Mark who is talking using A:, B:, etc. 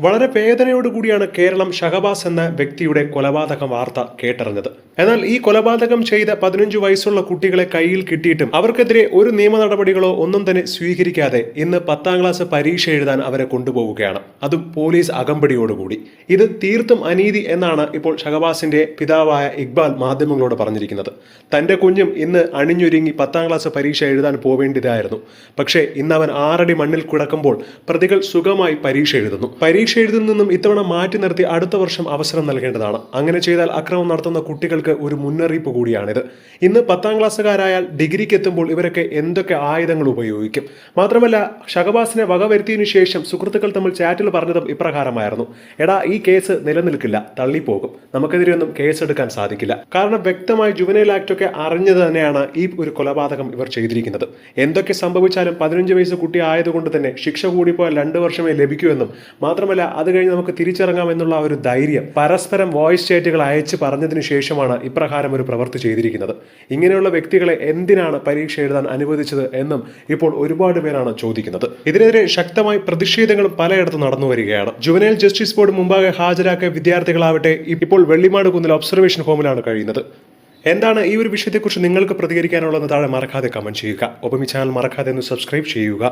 A: വളരെ വേദനയോടുകൂടിയാണ് കേരളം ഷഹബാസ് എന്ന വ്യക്തിയുടെ കൊലപാതക വാർത്ത കേട്ടറിഞ്ഞത്. എന്നാൽ ഈ കൊലപാതകം ചെയ്ത പതിനഞ്ചു വയസ്സുള്ള കുട്ടികളെ കയ്യിൽ കിട്ടിയിട്ടും അവർക്കെതിരെ ഒരു നിയമ നടപടികളോ ഒന്നും തന്നെ സ്വീകരിക്കാതെ ഇന്ന് പത്താം ക്ലാസ് പരീക്ഷ എഴുതാൻ അവരെ കൊണ്ടുപോവുകയാണ്. അതും പോലീസ് അകമ്പടിയോടുകൂടി. ഇത് തീർത്തും അനീതി എന്നാണ് ഇപ്പോൾ ഷഹബാസിന്റെ പിതാവായ ഇക്ബാൽ മാധ്യമങ്ങളോട് പറഞ്ഞിരിക്കുന്നത്. തന്റെ കുഞ്ഞും ഇന്ന് അണിഞ്ഞൊരുങ്ങി പത്താം ക്ലാസ് പരീക്ഷ എഴുതാൻ പോവേണ്ടതായിരുന്നു. പക്ഷേ ഇന്ന് അവൻ ആറടി മണ്ണിൽ കിടക്കുമ്പോൾ പ്രതികൾ സുഖമായി പരീക്ഷ എഴുതുന്നു. പരീക്ഷ എഴുതുന്നതിൽ നിന്നും ഇത്തവണ മാറ്റി നിർത്തി അടുത്ത വർഷം അവസരം നൽകേണ്ടതാണ്. അങ്ങനെ ചെയ്താൽ അക്രമം നടത്തുന്ന കുട്ടികൾക്ക് ഒരു മുന്നറിയിപ്പ് കൂടിയാണിത്. ഇന്ന് പത്താം ക്ലാസ്സുകാരായാൽ ഡിഗ്രിക്ക് എത്തുമ്പോൾ ഇവരൊക്കെ എന്തൊക്കെ ആയുധങ്ങൾ ഉപയോഗിക്കും? മാത്രമല്ല ഷഹബാസിനെ വകവരുത്തിയതിനു ശേഷം സുഹൃത്തുക്കൾ തമ്മിൽ ചാറ്റിൽ പറഞ്ഞതും ഇപ്രകാരമായിരുന്നു. എടാ ഈ കേസ് നിലനിൽക്കില്ല തള്ളിപ്പോകും. നമുക്കെതിരെയൊന്നും കേസെടുക്കാൻ സാധിക്കില്ല. കാരണം വ്യക്തമായി ജുവനൈൽ ആക്ട് ഒക്കെ അറിഞ്ഞത് തന്നെയാണ് ഈ ഒരു കൊലപാതകം ഇവർ ചെയ്തിരിക്കുന്നത്. എന്തൊക്കെ സംഭവിച്ചാലും പതിനഞ്ച് വയസ്സ് കുട്ടി ആയതുകൊണ്ട് തന്നെ ശിക്ഷ കൂടിപ്പോയാൽ രണ്ട് വർഷമേ ലഭിക്കൂ എന്നും മാത്രമല്ല അത് കഴിഞ്ഞ് നമുക്ക് തിരിച്ചിറങ്ങാം എന്നുള്ള ഒരു ധൈര്യം പരസ്പരം വോയിസ് ചേറ്റുകൾ അയച്ച് പറഞ്ഞതിന് ശേഷമാണ് ഇപ്രകാരം ഒരു പ്രവൃത്തി ചെയ്തിരിക്കുന്നത്. ഇങ്ങനെയുള്ള വ്യക്തികളെ എന്തിനാണ് പരീക്ഷ എഴുതാൻ അനുവദിച്ചത് എന്നും ഇപ്പോൾ ഒരുപാട് പേരാണ് ചോദിക്കുന്നത്. ഇതിനെതിരെ ശക്തമായി പ്രതിഷേധങ്ങളും പലയിടത്തും നടന്നു വരികയാണ്. ജുവനൈൽ ജസ്റ്റിസ് ബോർഡ് മുമ്പാകെ ഹാജരാക്കിയ വിദ്യാർത്ഥികളാവട്ടെ ഇപ്പോൾ വെള്ളിമാട് കുന്നിൽ ഒബ്സർവേഷൻ ഹോമിലാണ് കഴിയുന്നത്. എന്താണ് ഈ ഒരു വിഷയത്തെക്കുറിച്ച് നിങ്ങൾക്ക് പ്രതികരിക്കാനുള്ളത് താഴെ മറക്കാതെ കമന്റ് ചെയ്യുക. ഒപ്പം ഈ ചാനൽ മറക്കാതെ ഒന്ന് സബ്സ്ക്രൈബ് ചെയ്യുക.